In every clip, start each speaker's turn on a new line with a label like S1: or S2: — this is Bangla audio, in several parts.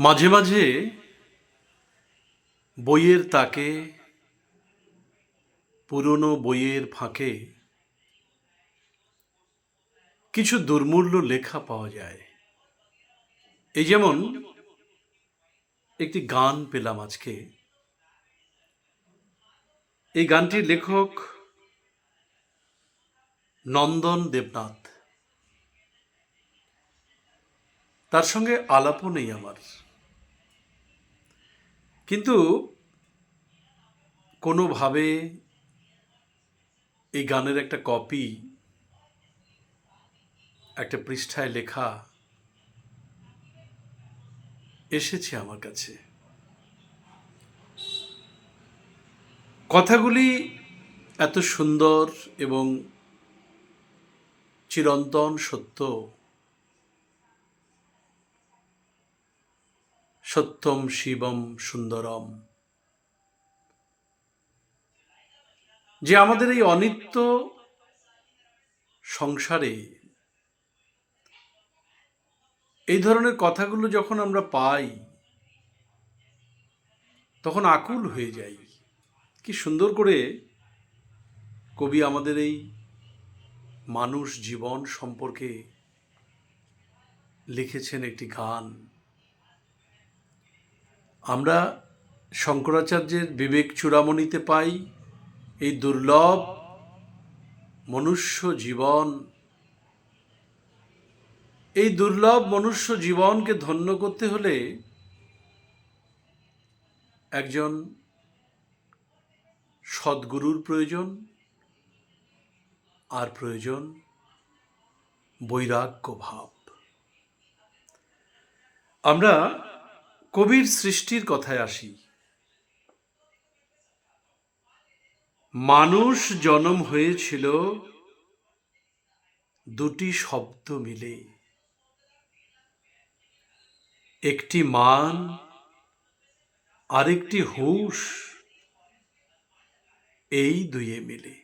S1: মাঝে মাঝে বইয়ের তাকে, পুরনো বইয়ের ফাঁকে কিছু দুর্মূল্য লেখা পাওয়া যায়। এই যেমন একটি গান পেলাম আজকে। এই গানটির লেখক নন্দন দেবনাথ। তার সঙ্গে আলাপও নেই আমার। কিন্তু কোনোভাবে এই গানের একটা কপি, একটা পৃষ্ঠায় লেখা এসেছে আমার কাছে। কথাগুলি এত সুন্দর এবং চিরন্তন সত্য। সত্যম শিবম সুন্দরম। যে আমাদের এই অনিত্য সংসারে এই ধরনের কথাগুলো যখন আমরা পাই, তখন আকুল হয়ে যাই। কি সুন্দর করে কবি আমাদের এই মানুষ জীবন সম্পর্কে লিখেছেন একটি গান। আমরা শঙ্করাচার্যের বিবেক চূড়ামণিতে পাই এই দুর্লভ মনুষ্য জীবন। এই দুর্লভ মনুষ্য জীবনকে ধন্য করতে হলে একজন সদ্গুরুর প্রয়োজন, আর প্রয়োজন বৈরাগ্য ভাব। আমরা কবির সৃষ্টির কথায় আসি। মানুষ জনম হয়েছিল দুটি শব্দ মিলে। একটি মান, আরেকটি হুঁশ, এই দুয়ে মিলে।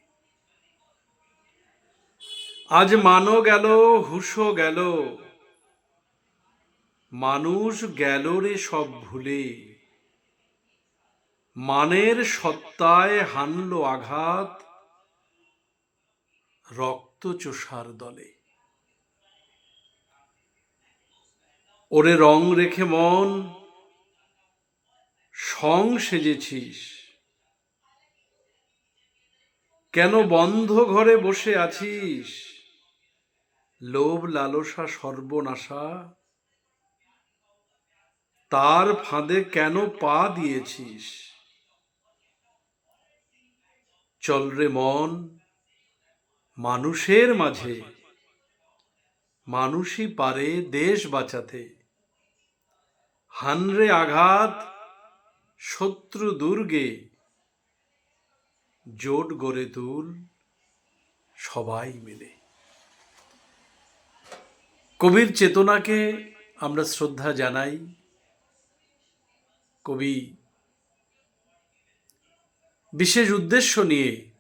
S1: আজ মানও গেল, হুশও গেল মানুষ গেল রে সব ভুলে। মানের সত্তায় হানল আঘাত রক্ত চোষার দলে। ওরে রং রেখে মন, সং সেজেছিস। কেন বন্ধ ঘরে বসে আছিস? লোভ লালসা সর্বনাশা। তার ফাঁদে কেন পা দিয়েছিস? চল রে মন, মানুষের মাঝে। মানুষই পারে দেশ বাঁচাতে। হানরে আঘাত, শত্রু দুর্গে। জোট গড়ে তুল সবাই মিলে। কবির চেতনাকে আমরা শ্রদ্ধা জানাই। কবি। বিশেষ উদ্দেশ্য নিয়ে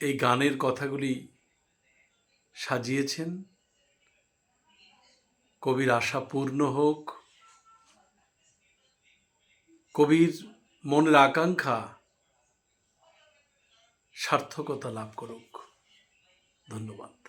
S1: এই গানের কথাগুলি সাজিয়েছেন। কবির আশা পূর্ণ হোক। কবির মনের আকাঙ্ক্ষা সার্থকতা লাভ করুক। ধন্যবাদ।